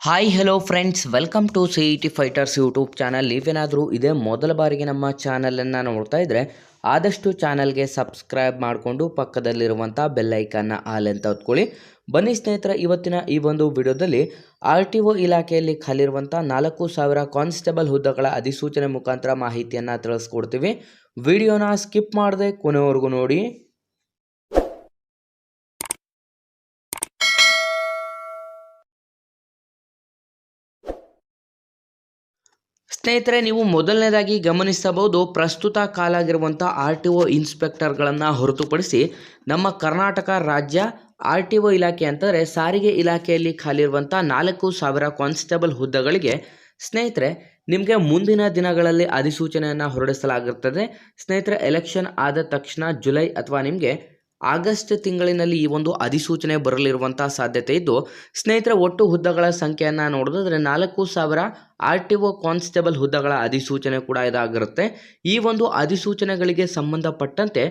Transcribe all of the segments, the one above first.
Hi hello friends welcome to C E T fighters YouTube channel ಇವೇನಾದರೂ ಇದೇ ಮೊದಲ ಬಾರಿಗೆ ನಮ್ಮ ಚಾನಲನ್ನು ನೋಡ್ತಾ ಇದ್ದರೆ ಆದಷ್ಟು ಚಾನಲ್ಗೆ ಸಬ್ಸ್ಕ್ರೈಬ್ ಮಾಡಿಕೊಂಡು ಪಕ್ಕದಲ್ಲಿರುವಂಥ ಬೆಲ್ಲೈಕನ್ನ ಆಲ್ ಅಂತ ಹೊತ್ಕೊಳ್ಳಿ. ಬನ್ನಿ ಸ್ನೇಹಿತರ, ಇವತ್ತಿನ ಈ ಒಂದು ವಿಡಿಯೋದಲ್ಲಿ ಆರ್ ಟಿ ಒ ಇಲಾಖೆಯಲ್ಲಿ ಖಾಲಿರುವಂಥ ನಾಲ್ಕು ಸಾವಿರ ಕಾನ್ಸ್ಟೇಬಲ್ ಹುದ್ದೆಗಳ ಅಧಿಸೂಚನೆ ಮುಖಾಂತರ ಮಾಹಿತಿಯನ್ನು ತಿಳಿಸ್ಕೊಡ್ತೀವಿ. ವಿಡಿಯೋನ ಸ್ಕಿಪ್ ಮಾಡದೆ ಕೊನೆವರೆಗೂ ನೋಡಿ. ಸ್ನೇಹಿತರೆ, ನೀವು ಮೊದಲನೇದಾಗಿ ಗಮನಿಸಬಹುದು, ಪ್ರಸ್ತುತ ಕಾಲಾಗಿರುವಂಥ ಆರ್ ಟಿ ಒ ಇನ್ಸ್ಪೆಕ್ಟರ್ಗಳನ್ನು ಹೊರತುಪಡಿಸಿ ನಮ್ಮ ಕರ್ನಾಟಕ ರಾಜ್ಯ ಆರ್ ಟಿ ಒ ಇಲಾಖೆ ಅಂತಂದರೆ ಸಾರಿಗೆ ಇಲಾಖೆಯಲ್ಲಿ ಖಾಲಿರುವಂಥ ನಾಲ್ಕು ಸಾವಿರ ಕಾನ್ಸ್ಟೇಬಲ್ ಹುದ್ದೆಗಳಿಗೆ ಸ್ನೇಹಿತರೆ, ನಿಮಗೆ ಮುಂದಿನ ದಿನಗಳಲ್ಲಿ ಅಧಿಸೂಚನೆಯನ್ನು ಹೊರಡಿಸಲಾಗಿರ್ತದೆ. ಸ್ನೇಹಿತರೆ, ಎಲೆಕ್ಷನ್ ಆದ ತಕ್ಷಣ ಜುಲೈ ಅಥವಾ ನಿಮಗೆ ಆಗಸ್ಟ್ ತಿಂಗಳಿನಲ್ಲಿ ಈ ಒಂದು ಅಧಿಸೂಚನೆ ಬರಲಿರುವಂಥ ಸಾಧ್ಯತೆ ಇದ್ದು, ಸ್ನೇಹಿತರ, ಒಟ್ಟು ಹುದ್ದೆಗಳ ಸಂಖ್ಯೆಯನ್ನು ನೋಡಿದ್ರೆ ನಾಲ್ಕು ಸಾವಿರ ಆರ್ ಟಿ ಒ ಕಾನ್ಸ್ಟೇಬಲ್ ಹುದ್ದೆಗಳ ಅಧಿಸೂಚನೆ ಕೂಡ ಇದಾಗಿರುತ್ತೆ. ಈ ಒಂದು ಅಧಿಸೂಚನೆಗಳಿಗೆ ಸಂಬಂಧಪಟ್ಟಂತೆ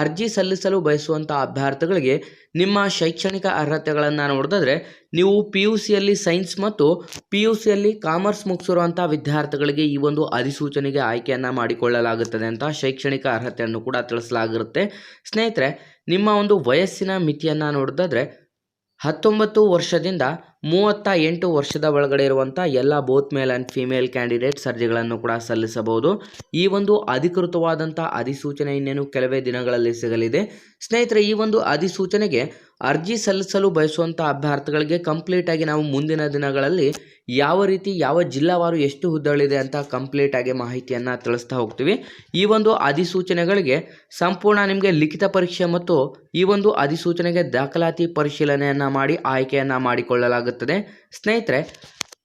ಅರ್ಜಿ ಸಲ್ಲಿಸಲು ಬಯಸುವಂಥ ಅಭ್ಯರ್ಥಿಗಳಿಗೆ ನಿಮ್ಮ ಶೈಕ್ಷಣಿಕ ಅರ್ಹತೆಗಳನ್ನು ನೋಡಿದ್ರೆ ನೀವು ಪಿ ಯು ಸಿಯಲ್ಲಿ ಸೈನ್ಸ್ ಮತ್ತು ಪಿ ಯು ಸಿಯಲ್ಲಿ ಕಾಮರ್ಸ್ ಮುಗಿಸಿರುವಂಥ ವಿದ್ಯಾರ್ಥಿಗಳಿಗೆ ಈ ಒಂದು ಅಧಿಸೂಚನೆಗೆ ಆಯ್ಕೆಯನ್ನು ಮಾಡಿಕೊಳ್ಳಲಾಗುತ್ತದೆ ಅಂತ ಶೈಕ್ಷಣಿಕ ಅರ್ಹತೆಯನ್ನು ಕೂಡ ತಿಳಿಸಲಾಗಿರುತ್ತೆ. ಸ್ನೇಹಿತರೆ ನಿಮ್ಮ ಒಂದು ವಯಸ್ಸಿನ ಮಿತಿಯನ್ನು ನೋಡೋದಾದ್ರೆ ಹತ್ತೊಂಬತ್ತು ವರ್ಷದಿಂದ ಮೂವತ್ತ ಎಂಟು ವರ್ಷದ ಒಳಗಡೆ ಇರುವಂಥ ಎಲ್ಲ both male and female candidates ಅರ್ಜಿಗಳನ್ನು ಕೂಡ ಸಲ್ಲಿಸಬಹುದು. ಈ ಒಂದು ಅಧಿಕೃತವಾದಂಥ ಅಧಿಸೂಚನೆ ಇನ್ನೇನು ಕೆಲವೇ ದಿನಗಳಲ್ಲಿ ಸಿಗಲಿದೆ. ಸ್ನೇಹಿತರೆ, ಈ ಒಂದು ಅಧಿಸೂಚನೆಗೆ ಅರ್ಜಿ ಸಲ್ಲಿಸಲು ಬಯಸುವಂಥ ಅಭ್ಯರ್ಥಿಗಳಿಗೆ ಕಂಪ್ಲೀಟಾಗಿ ನಾವು ಮುಂದಿನ ದಿನಗಳಲ್ಲಿ ಯಾವ ರೀತಿ, ಯಾವ ಜಿಲ್ಲಾವಾರು ಎಷ್ಟು ಹುದ್ದೆಗಳಿದೆ ಅಂತ ಕಂಪ್ಲೀಟಾಗಿ ಮಾಹಿತಿಯನ್ನು ತಿಳಿಸ್ತಾ ಹೋಗ್ತೀವಿ. ಈ ಒಂದು ಅಧಿಸೂಚನೆಗಳಿಗೆ ಸಂಪೂರ್ಣ ನಿಮಗೆ ಲಿಖಿತ ಪರೀಕ್ಷೆ ಮತ್ತು ಈ ಒಂದು ಅಧಿಸೂಚನೆಗೆ ದಾಖಲಾತಿ ಪರಿಶೀಲನೆಯನ್ನು ಮಾಡಿ ಆಯ್ಕೆಯನ್ನು ಮಾಡಿಕೊಳ್ಳಲಾಗುತ್ತದೆ ಸ್ನೇಹಿತರೆ,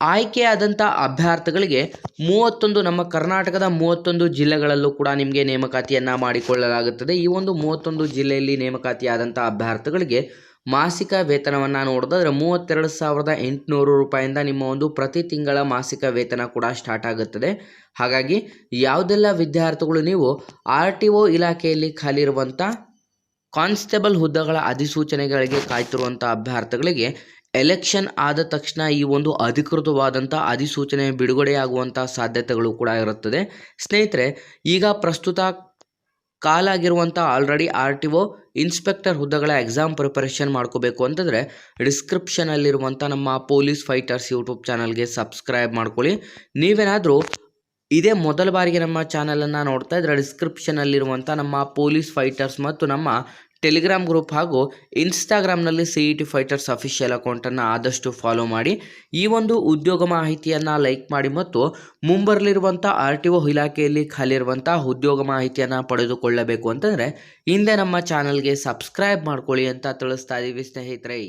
ಆಯ್ಕೆಯಾದಂಥ ಅಭ್ಯರ್ಥಿಗಳಿಗೆ ಮೂವತ್ತೊಂದು, ನಮ್ಮ ಕರ್ನಾಟಕದ ಮೂವತ್ತೊಂದು ಜಿಲ್ಲೆಗಳಲ್ಲೂ ಕೂಡ ನಿಮಗೆ ನೇಮಕಾತಿಯನ್ನು ಮಾಡಿಕೊಳ್ಳಲಾಗುತ್ತದೆ. ಈ ಒಂದು ಮೂವತ್ತೊಂದು ಜಿಲ್ಲೆಯಲ್ಲಿ ನೇಮಕಾತಿಯಾದಂಥ ಅಭ್ಯರ್ಥಿಗಳಿಗೆ ಮಾಸಿಕ ವೇತನವನ್ನು ನೋಡಿದ್ರೆ ಮೂವತ್ತೆರಡು ಸಾವಿರದ ಎಂಟುನೂರು ರೂಪಾಯಿಂದ ನಿಮ್ಮ ಒಂದು ಪ್ರತಿ ತಿಂಗಳ ಮಾಸಿಕ ವೇತನ ಕೂಡ ಸ್ಟಾರ್ಟ್ ಆಗುತ್ತದೆ. ಹಾಗಾಗಿ ಯಾವುದೆಲ್ಲ ವಿದ್ಯಾರ್ಥಿಗಳು ನೀವು ಆರ್ ಟಿ ಒ ಇಲಾಖೆಯಲ್ಲಿ ಖಾಲಿ ಇರುವಂಥ ಕಾನ್ಸ್ಟೇಬಲ್ ಹುದ್ದೆಗಳ ಅಧಿಸೂಚನೆಗಳಿಗೆ ಕಾಯ್ತಿರುವಂಥ ಅಭ್ಯರ್ಥಿಗಳಿಗೆ ಎಲೆಕ್ಷನ್ ಆದ ತಕ್ಷಣ ಈ ಒಂದು ಅಧಿಕೃತವಾದಂಥ ಅಧಿಸೂಚನೆ ಬಿಡುಗಡೆಯಾಗುವಂಥ ಸಾಧ್ಯತೆಗಳು ಕೂಡ ಇರುತ್ತದೆ. ಸ್ನೇಹಿತರೆ, ಈಗ ಪ್ರಸ್ತುತ ಕಾಲಾಗಿರುವಂಥ already R T O inspector ಹುದ್ದೆಗಳ ಎಕ್ಸಾಮ್ ಪ್ರಿಪರೇಷನ್ ಮಾಡ್ಕೋಬೇಕು ಅಂತಂದರೆ ಡಿಸ್ಕ್ರಿಪ್ಷನಲ್ಲಿರುವಂಥ ನಮ್ಮ ಪೊಲೀಸ್ ಫೈಟರ್ಸ್ ಯೂಟ್ಯೂಬ್ ಚಾನಲ್ಗೆ ಸಬ್ಸ್ಕ್ರೈಬ್ ಮಾಡ್ಕೊಳ್ಳಿ. ನೀವೇನಾದರೂ ಇದೇ ಮೊದಲ ಬಾರಿಗೆ ನಮ್ಮ ಚಾನಲನ್ನು ನೋಡ್ತಾ ಇದ್ರೆ ಡಿಸ್ಕ್ರಿಪ್ಷನಲ್ಲಿರುವಂಥ ನಮ್ಮ ಪೊಲೀಸ್ ಫೈಟರ್ಸ್ ಮತ್ತು ನಮ್ಮ ಟೆಲಿಗ್ರಾಮ್ ಗ್ರೂಪ್ ಹಾಗೂ ಇನ್ಸ್ಟಾಗ್ರಾಮ್ನಲ್ಲಿ C E T fighters official ಅಕೌಂಟನ್ನು ಆದಷ್ಟು ಫಾಲೋ ಮಾಡಿ. ಈ ಒಂದು ಉದ್ಯೋಗ ಮಾಹಿತಿಯನ್ನು ಲೈಕ್ ಮಾಡಿ ಮತ್ತು ಮುಂಬರಲಿರುವಂಥ ಆರ್ ಟಿ ಒ ಇಲಾಖೆಯಲ್ಲಿ ಖಾಲಿ ಇರುವಂಥ ಉದ್ಯೋಗ ಮಾಹಿತಿಯನ್ನು ಪಡೆದುಕೊಳ್ಳಬೇಕು ಅಂತಂದರೆ, ಹಿಂದೆ ನಮ್ಮ ಚಾನಲ್ಗೆ ಸಬ್ಸ್ಕ್ರೈಬ್ ಮಾಡ್ಕೊಳ್ಳಿ ಅಂತ ತಿಳಿಸ್ತಾ ಇದ್ದೀವಿ ಸ್ನೇಹಿತರೆ.